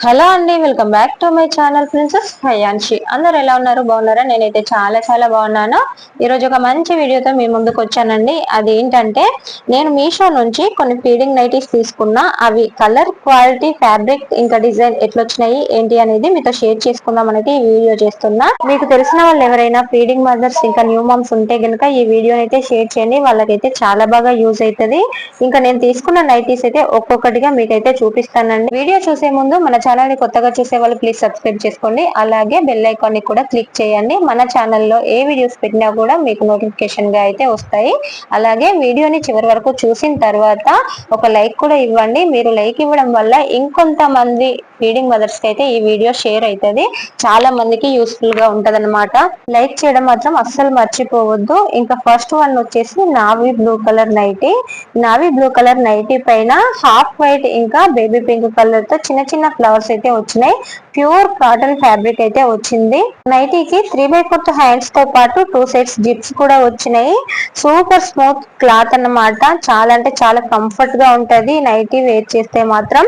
Hello అండి welcome back to my channel princess Hayanshi అందరు ఎలా ఉన్నారు? బాగున్నారా? నేనైతే చాలా చాలా బాగున్నాను. ఈరోజు ఒక మంచి వీడియోతో మీ ముందుకు వచ్చానండి. అది ఏంటంటే నేను మీషో నుంచి కొన్ని ఫీడింగ్ నైటీస్ తీసుకున్నా. అవి కలర్ క్వాలిటీ ఫ్యాబ్రిక్ ఇంకా డిజైన్ ఎట్లొచ్చినాయి ఏంటి అనేది మీతో షేర్ చేసుకుందాం అనేది ఈ వీడియో చేస్తున్నా. మీకు తెలిసిన వాళ్ళు ఎవరైనా ఫీడింగ్ మదర్స్ ఇంకా న్యూ మామ్స్ ఉంటే కనుక ఈ వీడియోని అయితే షేర్ చేయండి. వాళ్ళకైతే చాలా బాగా యూజ్ అవుతుంది ఇంకా నేను తీసుకున్న నైటీస్ అయితే ఒక్కొక్కటిగా మీకైతే చూపిస్తానండి. వీడియో చూసే ముందు మన ఛానల్ని కొత్తగా చూసే వాళ్ళు ప్లీజ్ సబ్స్క్రైబ్ చేసుకోండి. అలాగే బెల్ ఐకాన్ని కూడా క్లిక్ చేయండి. మన ఛానల్లో ఏ వీడియోస్ పెట్టినా కూడా మీకు నోటిఫికేషన్గా అయితే వస్తాయి. అలాగే వీడియోని చివరి వరకు చూసిన తర్వాత ఒక లైక్ కూడా ఇవ్వండి. మీరు లైక్ ఇవ్వడం వల్ల ఇంకొంతమంది ఫీడింగ్ మదర్స్కి అయితే ఈ వీడియో షేర్ అవుతుంది చాలా మందికి యూస్ఫుల్గా ఉంటది అనమాట లైక్ చేయడం మాత్రం అస్సలు మర్చిపోవద్దు. ఇంకా ఫస్ట్ వన్ వచ్చేసి navy blue colour nighty. Navy blue colour nighty పైన హాఫ్ వైట్ ఇంకా బేబీ పింక్ కలర్తో చిన్న చిన్న ఫ్లవర్ ఫ్లవర్స్ అయితే వచ్చినాయి. ప్యూర్ కాటన్ ఫ్యాబ్రిక్ అయితే వచ్చింది. నైటీకి త్రీ బై ఫోర్త్ హ్యాండ్స్తో పాటు టూ సైడ్స్ జిప్స్ కూడా వచ్చినాయి. సూపర్ స్మూత్ క్లాత్ అన్నమాట. చాలా అంటే చాలా కంఫర్ట్గా ఉంటది. నైటీ వేర్ చేస్తే మాత్రం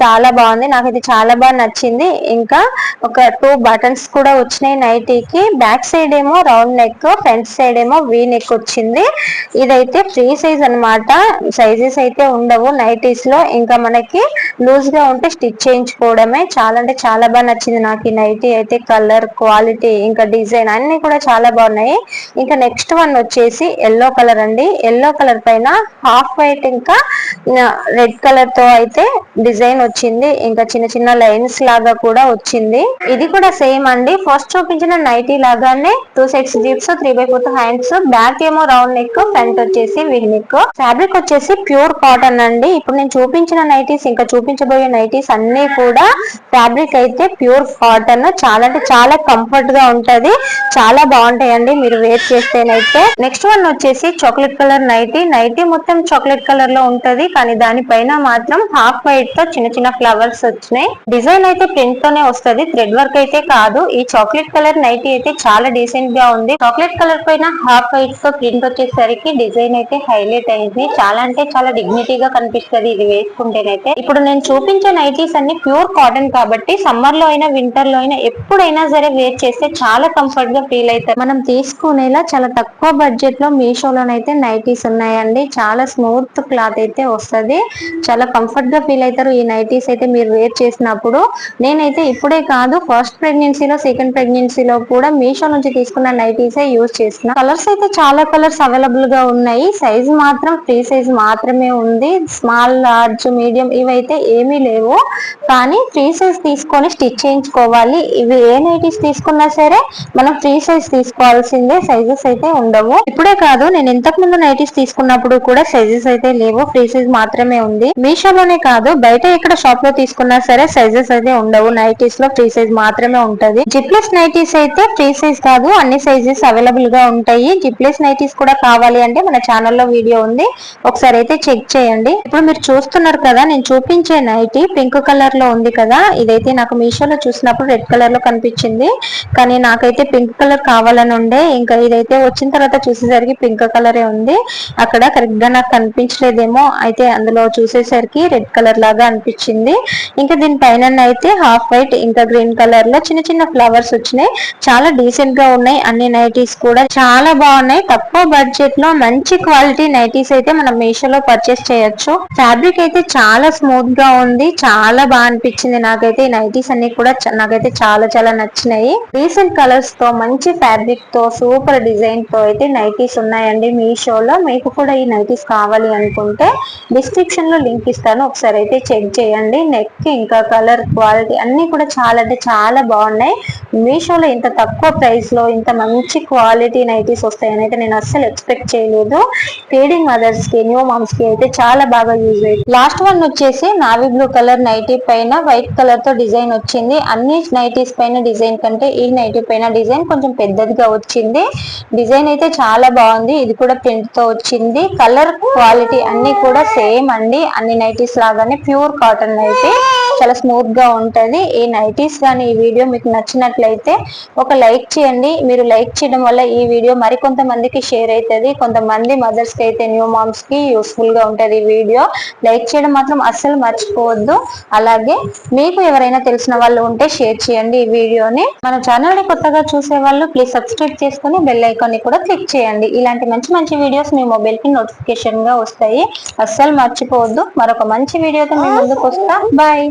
చాలా బాగుంది. నాకు ఇది చాలా బాగా నచ్చింది. ఇంకా ఒక టూ బటన్స్ కూడా వచ్చినాయి నైటీకి బ్యాక్ సైడ్ ఏమో రౌండ్ నెక్ ఫ్రంట్ సైడ్ ఏమో వీ నెక్ వచ్చింది. ఇదైతే ఫ్రీ సైజ్ అనమాట సైజెస్ అయితే ఉండవు నైటీస్లో. ఇంకా మనకి లూజ్గా ఉంటే స్టిచ్ చేయించుకో తీసుకోవడమే చాలా అంటే చాలా బాగా నచ్చింది నాకు ఈ నైటీ అయితే. కలర్ క్వాలిటీ ఇంకా డిజైన్ అన్ని కూడా చాలా బాగున్నాయి. ఇంకా నెక్స్ట్ వన్ వచ్చేసి ఎల్లో కలర్ అండి. ఎల్లో కలర్ పైన హాఫ్ వైట్ ఇంకా రెడ్ కలర్తో అయితే డిజైన్ వచ్చింది. ఇంకా చిన్న చిన్న లైన్స్ లాగా కూడా వచ్చింది. ఇది కూడా సేమ్ అండి. ఫస్ట్ చూపించిన నైటీ లాగానే two sets zips three by fourth hands back ఏమో రౌండ్ నెక్ ఫ్రంట్ వచ్చేసి విగ్ నెక్. ఫ్యాబ్రిక్ వచ్చేసి ప్యూర్ కాటన్ అండి. ఇప్పుడు నేను చూపించిన నైటీస్ ఇంకా చూపించబోయే నైటీస్ అన్ని కూడా ఫ్యాబ్రిక్ అయితే ప్యూర్ కాటన్ చాలా అంటే చాలా కంఫర్ట్గా ఉంటది. చాలా బాగుంటాయండి. మీరు వేర్ చేస్తేనైతే. నెక్స్ట్ వన్ వచ్చేసి చాక్లెట్ కలర్ నైటీ నైటీ మొత్తం చాక్లెట్ కలర్లో ఉంటది. కానీ దానిపైన మాత్రం హాఫ్ వైట్తో చిన్న చిన్న ఫ్లవర్స్ వచ్చినాయి. డిజైన్ అయితే ప్రింట్ తోనే వస్తుంది. థ్రెడ్ వర్క్ అయితే కాదు. ఈ చాక్లెట్ కలర్ నైటీ అయితే చాలా డీసెంట్గా ఉంది. చాక్లెట్ కలర్ పైన హాఫ్ వైట్తో ప్రింట్ వచ్చేసరికి డిజైన్ అయితే హైలైట్ అయింది. చాలా అంటే చాలా డిగ్నిటీగా కనిపిస్తుంది. ఇది వేసుకుంటేనైతే. ఇప్పుడు నేను చూపించే నైటీస్ అన్ని ప్యూర్ కాటన్ కాబట్టి సమ్మర్లో అయినా వింటర్లో అయినా ఎప్పుడైనా సరే వేర్ చేస్తే చాలా కంఫర్ట్గా ఫీల్ అవుతారు మనం తీసుకునేలా చాలా తక్కువ బడ్జెట్లో మీషోలోనైతే నైటీస్ ఉన్నాయండి. చాలా స్మూత్ క్లాత్ అయితే వస్తుంది. చాలా కంఫర్ట్గా ఫీల్ అవుతారు ఈ నైటీస్ అయితే మీరు వేర్ చేసినప్పుడు. నేనైతే ఇప్పుడే కాదు ఫస్ట్ ప్రెగ్నెన్సీలో సెకండ్ ప్రెగ్నెన్సీలో కూడా మీషో నుంచి తీసుకున్న నైటీస్ యూజ్ చేసిన. కలర్స్ అయితే చాలా కలర్స్ అవైలబుల్గా ఉన్నాయి. సైజ్ మాత్రం ఫ్రీ సైజ్ మాత్రమే ఉంది. స్మాల్ లార్జ్ మీడియం ఇవైతే ఏమీ లేవు. కానీ ఫ్రీ సైజ్ తీసుకొని స్టిచ్ చేయించుకోవాలి. ఇవి ఏ నైటీస్ తీసుకున్నా సరే మనం ఫ్రీ సైజ్ తీసుకోవాల్సిందే. సైజెస్ అయితే ఉండవు. ఇప్పుడే కాదు నేను ఇంతకు ముందు నైటీస్ తీసుకున్నప్పుడు కూడా సైజెస్ అయితే లేవు. ఫ్రీ సైజ్ మాత్రమే ఉంది. మీషోలోనే కాదు బయట ఎక్కడ షాప్లో తీసుకున్నా సరే సైజెస్ అయితే ఉండవు. నైటీస్లో ఫ్రీ సైజ్ మాత్రమే ఉంటది. జిప్లెస్ నైటీస్ అయితే ఫ్రీ సైజ్ కాదు అన్ని సైజెస్ అవైలబుల్గా ఉంటాయి. జిప్లెస్ నైటీస్ కూడా కావాలి అంటే మన ఛానల్లో వీడియో ఉంది. ఒకసారి అయితే చెక్ చేయండి. ఇప్పుడు మీరు చూస్తున్నారు కదా నేను చూపించే నైటీ పింక్ కలర్లో ఉంది కదా? ఇదైతే నాకు మీషోలో చూసినప్పుడు రెడ్ కలర్లో కనిపించింది. కానీ నాకైతే పింక్ కలర్ కావాలని ఉండే. ఇంకా ఇదైతే వచ్చిన తర్వాత చూసేసరికి పింక్ కలరే ఉంది. అక్కడ కరెక్ట్గా నాకు కనిపించలేదేమో. అయితే అందులో చూసేసరికి రెడ్ కలర్ లాగా అనిపించింది. ఇంకా దీని పైన అయితే హాఫ్ వైట్ ఇంకా గ్రీన్ కలర్లో చిన్న చిన్న ఫ్లవర్స్ వచ్చినాయి. చాలా డీసెంట్గా ఉన్నాయి. అన్ని నైటీస్ కూడా చాలా బాగున్నాయి. తక్కువ బడ్జెట్లో మంచి క్వాలిటీ నైటీస్ అయితే మనం మీషోలో పర్చేస్ చేయొచ్చు. ఫ్యాబ్రిక్ అయితే చాలా స్మూత్గా ఉంది. చాలా బాగా అనిపించింది నాకైతే. ఈ నైటీస్ అన్ని కూడా నాకైతే చాలా చాలా నచ్చినాయి. రీసెంట్ కలర్స్తో మంచి ఫ్యాబ్రిక్తో సూపర్ డిజైన్తో అయితే నైటీస్ ఉన్నాయండి మీ షోలో మీకు కూడా ఈ నైటీస్ కావాలి అనుకుంటే డిస్క్రిప్షన్లో లింక్ ఇస్తాను. ఒకసారి అయితే చెక్ చేయండి. నెక్ ఇంకా కలర్ క్వాలిటీ అన్ని కూడా చాలా అంటే చాలా బాగున్నాయి. మీషోలో ఇంత తక్కువ ప్రైస్లో ఇంత మంచి క్వాలిటీ నైటీస్ వస్తాయని అయితే నేను అస్సలు ఎక్స్పెక్ట్ చేయలేదు. ఫీడింగ్ మదర్స్కి న్యూ మామ్స్కి అయితే చాలా బాగా యూజ్ అయ్యింది లాస్ట్ వన్ వచ్చేసి నావీ బ్లూ కలర్ నైటీ పైన వైట్ కలర్తో డిజైన్ వచ్చింది. అన్ని నైటీస్ పైన డిజైన్ కంటే ఈ నైటీ పైన డిజైన్ కొంచెం పెద్దదిగా వచ్చింది. డిజైన్ అయితే చాలా బాగుంది. ఇది కూడా ప్రింట్తో వచ్చింది. కలర్ క్వాలిటీ అన్ని కూడా సేమ్ అండి. అన్ని నైటీస్ లాగానే ప్యూర్ కాటన్ అయితే చాలా స్మూత్గా ఉంటది. ఈ నైటీస్ కానీ ఈ వీడియో మీకు నచ్చినట్లయితే ఒక లైక్ చేయండి. మీరు లైక్ చేయడం వల్ల ఈ వీడియో మరి కొంతమందికి షేర్ అవుతుంది కొంతమంది మదర్స్కి అయితే న్యూ మామ్స్కి యూస్ఫుల్గా ఉంటది ఈ వీడియో. లైక్ చేయడం మాత్రం అస్సలు మర్చిపోవద్దు. అలాగే మీకు ఎవరైనా తెలిసిన వాళ్ళు ఉంటే షేర్ చేయండి ఈ వీడియోని. మన ఛానల్ని కొత్తగా చూసే వాళ్ళు ప్లీజ్ సబ్స్క్రైబ్ చేసుకుని బెల్ ఐకాన్ని కూడా క్లిక్ చేయండి. ఇలాంటి మంచి మంచి వీడియోస్ మీ మొబైల్కి నోటిఫికేషన్గా వస్తాయి. అస్సలు మర్చిపోవద్దు. మరొక మంచి వీడియోతో మీ ముందుకు వస్తా. బాయ్